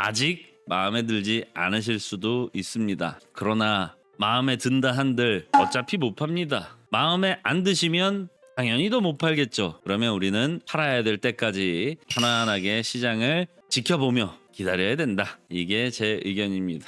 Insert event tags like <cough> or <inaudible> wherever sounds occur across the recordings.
아직 마음에 들지 않으실 수도 있습니다. 그러나 마음에 든다 한들 어차피 못 팝니다. 마음에 안 드시면 당연히 더 못 팔겠죠. 그러면 우리는 팔아야 될 때까지 편안하게 시장을 지켜보며 기다려야 된다. 이게 제 의견입니다.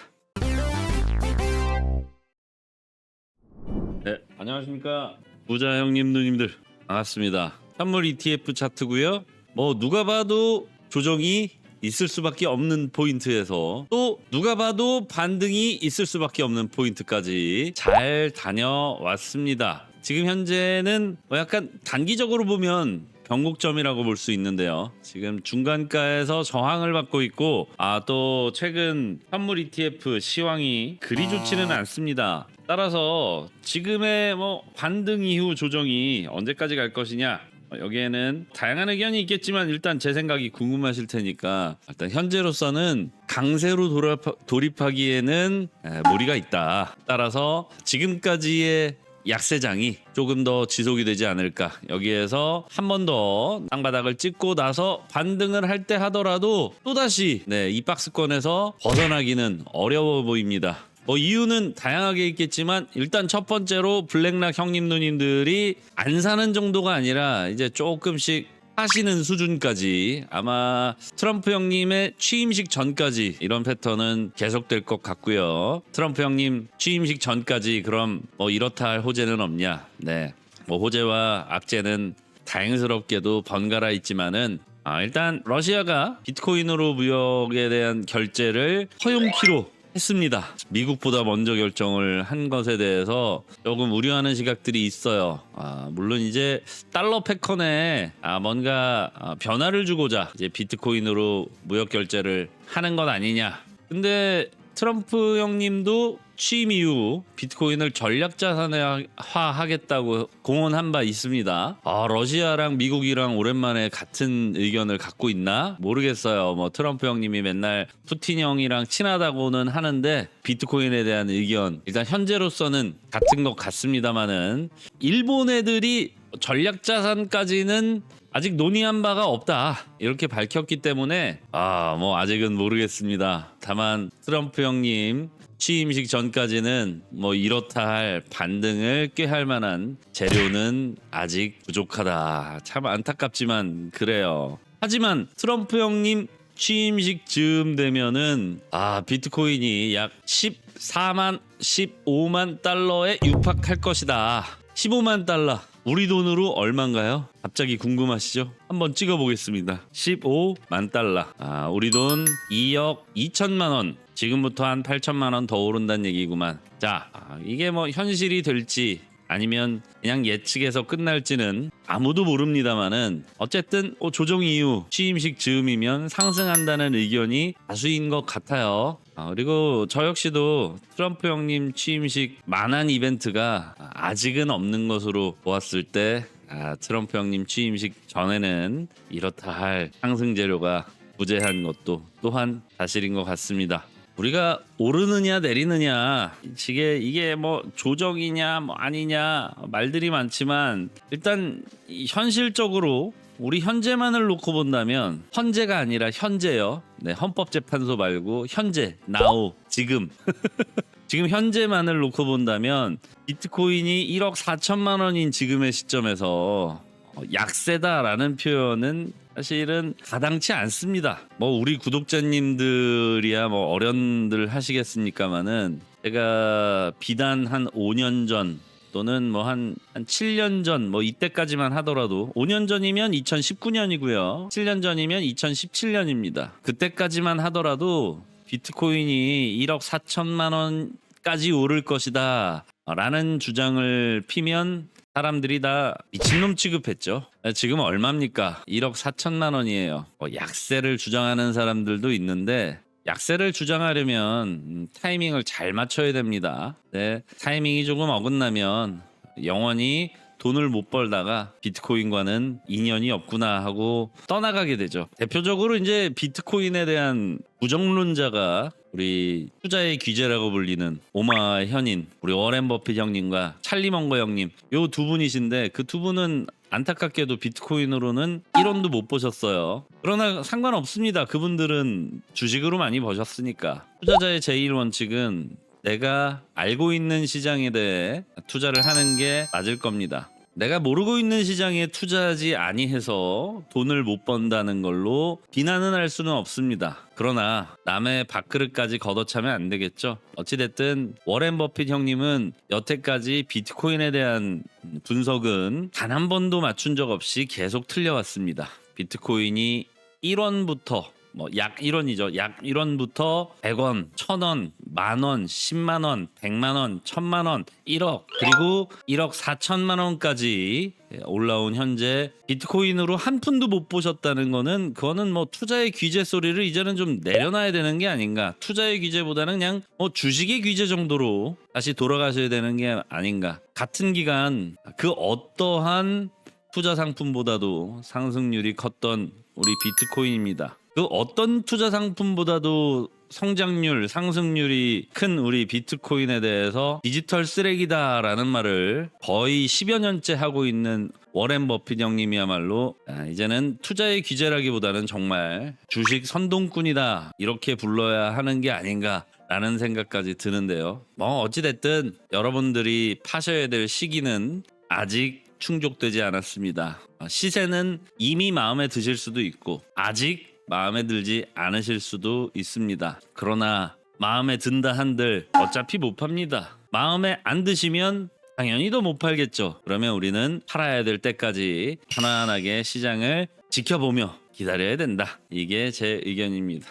네, 안녕하십니까. 부자 형님 누님들 반갑습니다. 현물 ETF 차트고요. 뭐 누가 봐도 조정이 있을 수밖에 없는 포인트에서 또 누가 봐도 반등이 있을 수밖에 없는 포인트까지 잘 다녀왔습니다. 지금 현재는 뭐 약간 단기적으로 보면 변곡점이라고 볼 수 있는데요. 지금 중간가에서 저항을 받고 있고 아 또 최근 현물 ETF 시황이 그리 좋지는 않습니다. 따라서 지금의 뭐 반등 이후 조정이 언제까지 갈 것이냐 어, 여기에는 다양한 의견이 있겠지만 일단 제 생각이 궁금하실 테니까 일단 현재로서는 강세로 돌아파, 돌입하 기에는 에, 무리가 있다. 따라서 지금까지의 약세장이 조금 더 지속이 되지 않을까 여기에서 한 번 더 땅바닥을 찍고 나서 반등을 할 때 하더라도 또다시 네, 이 박스권에서 벗어나기는 어려워 보입니다 뭐 이유는 다양하게 있겠지만 일단 첫 번째로 블랙락 형님 누님들이 안 사는 정도가 아니라 이제 조금씩 하시는 수준까지 아마 트럼프 형님의 취임식 전까지 이런 패턴은 계속될 것 같고요. 트럼프 형님 취임식 전까지 그럼 뭐 이렇다 할 호재는 없냐? 네. 뭐 호재와 악재는 다행스럽게도 번갈아 있지만은 아, 일단 러시아가 비트코인으로 무역에 대한 결제를 허용키로 했습니다. 미국보다 먼저 결정을 한 것에 대해서 조금 우려하는 시각들이 있어요. 아, 물론 이제 달러 패컨에 아, 뭔가 아, 변화를 주고자 이제 비트코인으로 무역 결제를 하는 것 아니냐. 근데 트럼프 형님도 취임 이후 비트코인을 전략 자산화 하겠다고 공언한 바 있습니다. 아, 러시아랑 미국이랑 오랜만에 같은 의견을 갖고 있나? 모르겠어요. 뭐 트럼프 형님이 맨날 푸틴 형이랑 친하다고는 하는데 비트코인에 대한 의견 일단 현재로서는 같은 것 같습니다만은 일본 애들이 전략 자산까지는 아직 논의한 바가 없다 이렇게 밝혔기 때문에 아 뭐 아직은 모르겠습니다. 다만 트럼프 형님 취임식 전까지는 뭐 이렇다 할 반등을 꾀할 만한 재료는 아직 부족하다. 참 안타깝지만 그래요. 하지만 트럼프 형님 취임식 즈음 되면은 아 비트코인이 약 14만 15만 달러에 육박할 것이다. 15만 달러 우리 돈으로 얼마인가요? 갑자기 궁금하시죠? 한번 찍어보겠습니다. 15만 달러. 아, 우리 돈 2억 2천만 원. 지금부터 한 8천만 원 더 오른다는 얘기구만. 자, 아, 이게 뭐 현실이 될지 아니면 그냥 예측해서 끝날지는 아무도 모릅니다만은 어쨌든 어, 조정 이후 취임식 즈음이면 상승한다는 의견이 다수인 것 같아요. 아, 그리고 저 역시도 트럼프 형님 취임식 만한 이벤트가 아직은 없는 것으로 보았을 때 아, 트럼프 형님 취임식 전에는 이렇다 할 상승 재료가 부재한 것도 또한 사실인 것 같습니다. 우리가 오르느냐 내리느냐. 이게 이게 뭐 조정이냐 뭐 아니냐. 말들이 많지만 일단 이 현실적으로 우리 현재만을 놓고 본다면 헌재가 아니라 현재요. 네, 헌법재판소 말고 현재 나우 지금. <laughs> 지금 현재만을 놓고 본다면 비트코인이 1억 4천만 원인 지금의 시점에서 어, 약세다라는 표현은 사실은 가당치 않습니다. 뭐 우리 구독자님들이야 뭐 어련들 하시겠습니까마는 제가 비단 한 5년 전 또는 뭐 한 한 7년 전 뭐 이때까지만 하더라도 5년 전이면 2019년이고요. 7년 전이면 2017년입니다. 그때까지만 하더라도 비트코인이 1억 4천만 원까지 오를 것이다. 라는 주장을 피면 사람들이 다 미친놈 취급했죠. 지금 얼마입니까? 1억 4천만 원이에요. 뭐 약세를 주장하는 사람들도 있는데 약세를 주장하려면 음, 타이밍을 잘 맞춰야 됩니다. 네, 타이밍이 조금 어긋나면 영원히 돈을 못 벌다가 비트코인과는 인연이 없구나 하고 떠나가게 되죠. 대표적으로 이제 비트코인에 대한 부정론자가 우리 투자의 귀재라고 불리는 오마 현인 우리 워렌 버핏 형님과 찰리 먼거 형님 요 두 분이신데 그 두 분은 안타깝게도 비트코인으로는 1원도 못 보셨어요. 그러나 상관없습니다. 그분들은 주식으로 많이 버셨으니까. 투자자의 제1 원칙은 내가 알고 있는 시장에 대해 투자를 하는 게 맞을 겁니다. 내가 모르고 있는 시장에 투자하지 아니해서 돈을 못 번다는 걸로 비난은 할 수는 없습니다. 그러나 남의 밥그릇까지 걷어차면 안 되겠죠. 어찌됐든 워렌 버핏 형님은 여태까지 비트코인에 대한 분석은 단 한 번도 맞춘 적 없이 계속 틀려왔습니다. 비트코인이 1원부터 뭐약 1원이죠. 약 1원부터 100원, 1000원, 만원, 10만 원, 100만 원, 1000만 원, 1억, 그리고 1억 4천만 원까지 올라온 현재 비트코인으로 한 푼도 못 보셨다는 거는 그거는 뭐 투자의 규제 소리를 이제는 좀 내려놔야 되는 게 아닌가. 투자의 규제보다는 그냥 뭐 주식의 규제 정도로 다시 돌아가셔야 되는 게 아닌가. 같은 기간 그 어떠한 투자 상품보다도 상승률이 컸던 우리 비트코인입니다. 그 어떤 투자 상품보다도 성장률, 상승률이 큰 우리 비트코인에 대해서 디지털 쓰레기다라는 말을 거의 10여 년째 하고 있는 워렌 버핏 형님이야말로 아, 이제는 투자의 규제라기보다는 정말 주식 선동꾼이다 이렇게 불러야 하는 게 아닌가 라는 생각까지 드는데요. 뭐 어찌됐든 여러분들이 파셔야 될 시기는 아직 충족되지 않았습니다. 어, 시세는 이미 마음에 드실 수도 있고 아직 마음에 들지 않으실 수도 있습니다. 그러나 마음에 든다 한들 어차피 못 팝니다. 마음에 안 드시면 당연히 더 못 팔겠죠. 그러면 우리는 팔아야 될 때까지 편안하게 시장을 지켜보며 기다려야 된다. 이게 제 의견입니다.